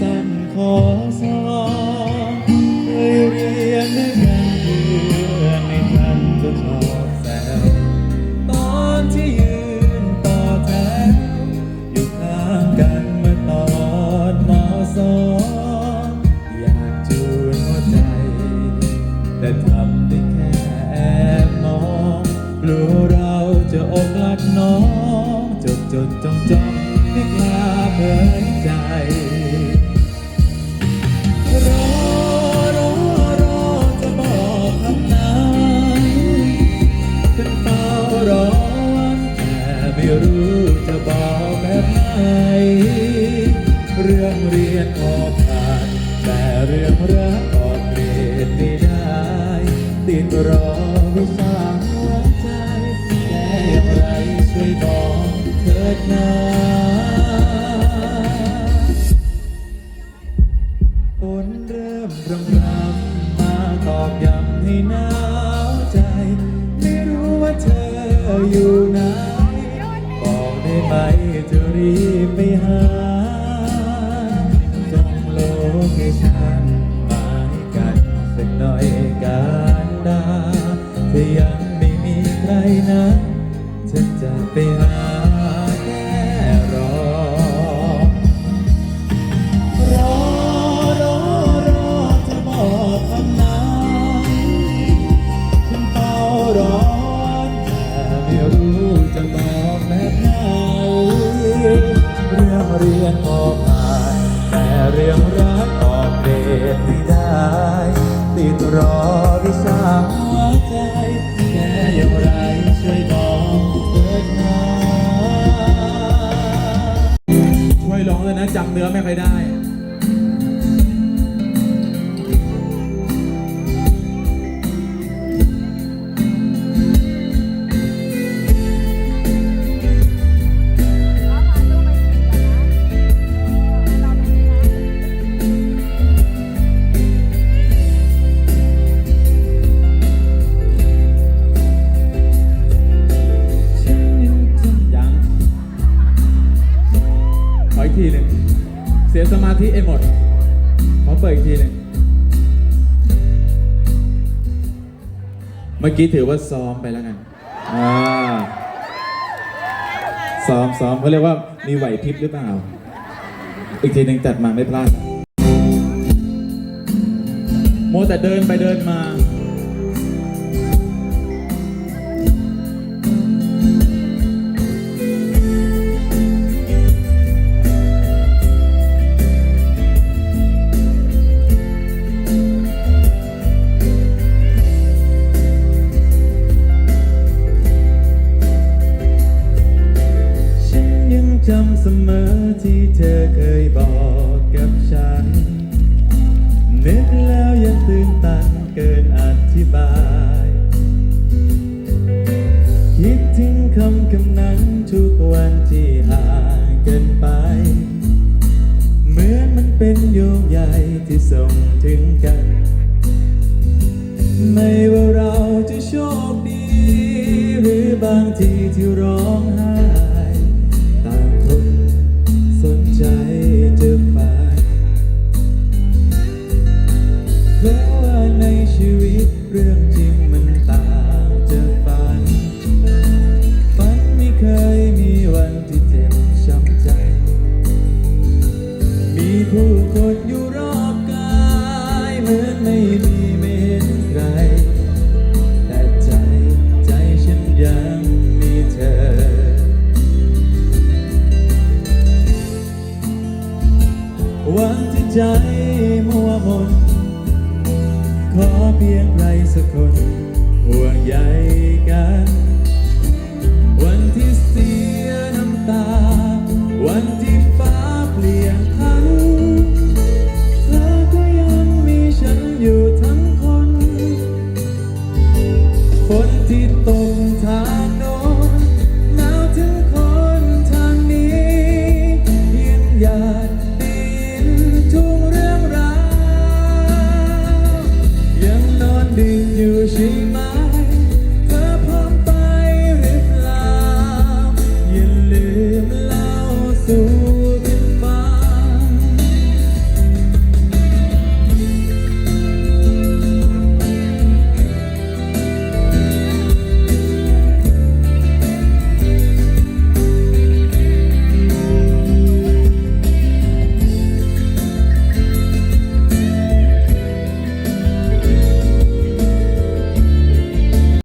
สั้นขอสองเคยเรียนด้วยกันเพื่อนในทันก็ชอบแซวตอนที่ยืนต่อแถวอยู่ข้างกันเมื่อตอนมสองอยากจูนหัวใจ แต่ทำได้แค่แอบมองกลัวเราจะอกลักน้องจดจดจ้องจ้อง ดนาฝนเริ่มรำรำมาตอกย้ำให้หนาวใจ ไม่รู้ว่าเธออยู่ไหน บอกได้ไหมจะรีบไปหาส่งโลเคชั่นมาให้กันสักหน่อยกันดาถ้ายังไม่มีใครนะ เรื่องเรียนออกผ่านแต่เรื่องรักออกเดทไม่ได้ ติดรอวิชาหัวใจแค่อย่างไรช่วยบอกเถิดนะช่วยร้องเลยนะจำเนื้อไม่ค่อยได้ สียสมาธิไอ้หมด ขอเปิดอีกทีหนึ่งเมื่อกี้ถือว่าซ้อมไปแล้วกัน อ่า ซ้อมซ้อมเขาเรียกว่ามีไหวพริบหรือเปล่า อีกทีหนึ่งจัดมาไม่พลาดโมแต่เดินไปเดินมา มอที่เธอเคยบอกกับฉัน นึกแล้วยังตื่นตันเกินอธิบาย คิดถึงคำคำนั้นทุกวันที่ห่างกันไป เหมือนมันเป็นโยงใยที่ส่งถึงกัน ไม่ว่าเราจะโชคดี หรือบางทีที่ร้อง ใจมัวมน ขอเพียงใครสักคนห่วงใยกัน วันที่เสียน้ำตา วันที่ฟ้าเปลี่ยนพันเธอก็ยังมีฉันอยู่ทั้งคน คนที่ตกทาง တင်ယူရှိမှာ